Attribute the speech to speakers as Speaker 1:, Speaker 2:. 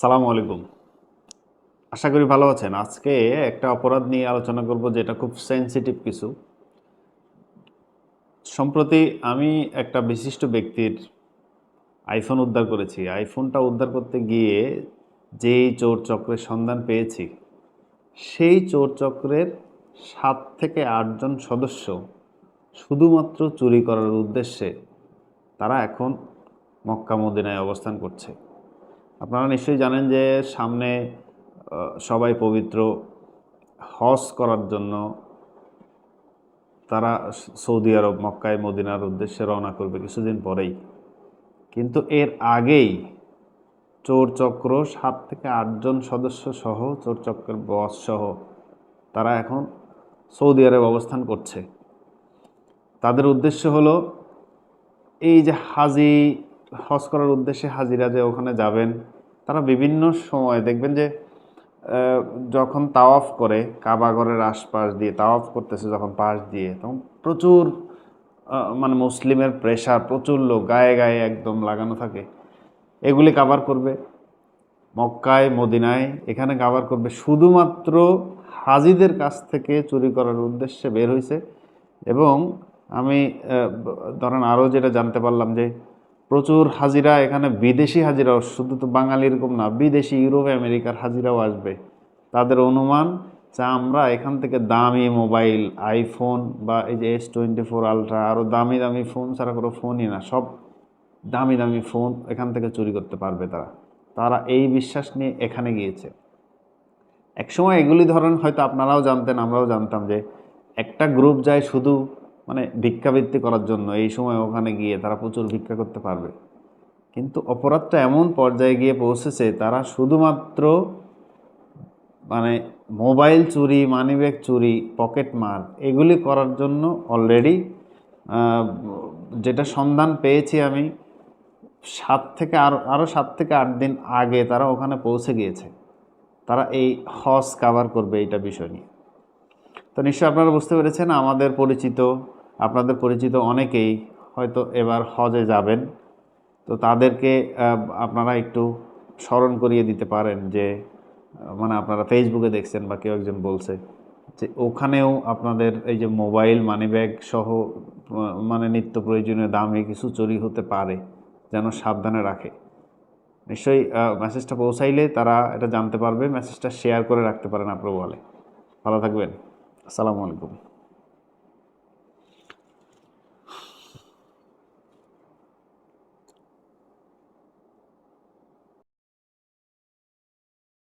Speaker 1: সালামু আলাইকুম। আশা করি ভালো আছেন। আজকে একটা অপরাধ নিয়ে আলোচনা করব যেটা খুব সেনসিটিভ কিছু। সম্প্রতি আমি একটা বিশিষ্ট ব্যক্তির আইফোন উদ্ধার করেছি। আইফোনটা উদ্ধার করতে গিয়ে যেই চোর চক্রের সন্ধান পেয়েছি, সেই চোর চক্রের সাত থেকে আটজন সদস্য শুধুমাত্র চুরি করার উদ্দেশ্যে তারা এখন মক্কা মদিনায় অবস্থান করছে। আপনারা নিশ্চয়ই জানেন যে সামনে সবাই পবিত্র হজ করার জন্য তারা সৌদি আরব, মক্কায়, মদিনার উদ্দেশ্যে রওনা করবে কিছুদিন পরেই। কিন্তু এর আগেই চোর চক্র সাত থেকে আটজন সদস্য সহ, চোর চক্রের বস সহ তারা এখন সৌদি আরব অবস্থান করছে। তাদের উদ্দেশ্য হলো, এই যে হাজি হজ করার উদ্দেশ্যে হাজিরা যে ওখানে যাবেন, তারা বিভিন্ন সময় দেখবেন যে যখন তাওয়াফ করে কাবাগরের আশপাশ দিয়ে তাওয়াফ করতেছে যখন পাশ দিয়ে, তখন প্রচুর মানে মুসলিমের প্রেশার প্রচুর লোক গায়ে গায়ে একদম লাগানো থাকে। এগুলি কাবার করবে। মক্কায়, মদিনায় এখানে কাবার করবে। শুধুমাত্র হাজিদের কাছ থেকে চুরি করার উদ্দেশ্যে বের হয়েছে এবং আমি ধরেন আরও যেটা জানতে পারলাম যে প্রচুর হাজিরা এখানে বিদেশি হাজিরাও, শুধু তো বাঙালি এরকম না, বিদেশি ইউরোপ আমেরিকার হাজিরাও আসবে। তাদের অনুমান যে আমরা এখান থেকে দামি মোবাইল, আইফোন বা এই যে এস টোয়েন্টি ফোর আলট্রা আরও দামি দামি ফোন ছাড়া কোনো ফোনই না, সব দামি দামি ফোন এখান থেকে চুরি করতে পারবে তারা। তারা এই বিশ্বাস নিয়ে এখানে গিয়েছে। একসময় এগুলি ধরেন হয়তো আপনারাও জানতেন, আমরাও জানতাম যে একটা গ্রুপ যায় শুধু মানে ভিক্ষাবৃত্তি করার জন্য এই সময় ওখানে গিয়ে তারা প্রচুর ভিক্ষা করতে পারবে। কিন্তু অপরাধটা এমন পর্যায়ে গিয়ে পৌঁছেছে, তারা শুধুমাত্র মানে মোবাইল চুরি, মানিব্যাগ চুরি, পকেট মার এগুলি করার জন্য অলরেডি যেটা সন্ধান পেয়েছি আমি, সাত থেকে আরও আরও সাত থেকে আট দিন আগে তারা ওখানে পৌঁছে গিয়েছে। তারা এই হজ কাভার করবে এইটা বিষয় নিয়ে। তো নিশ্চয়ই আপনারা বুঝতে পেরেছেন, আমাদের পরিচিত আপনাদের পরিচিত অনেকেই হয়তো এবার হজে যাবেন। তো তাদেরকে আপনারা একটু স্মরণ করিয়ে দিতে পারেন যে মানে আপনারা ফেসবুকে দেখছেন বা কেউ একজন বলছে যে, ওখানেও আপনাদের এই যে মোবাইল, মানিব্যাগ সহ মানে নিত্য প্রয়োজনীয় দামে কিছু চুরি হতে পারে, যেন সাবধানে রাখে। নিশ্চয়ই মেসেজটা পৌঁছাইলে তারা এটা জানতে পারবে মেসেজটা শেয়ার করে রাখতে পারেন আপনার বলে ভালো থাকবেন। আসসালামু আলাইকুম।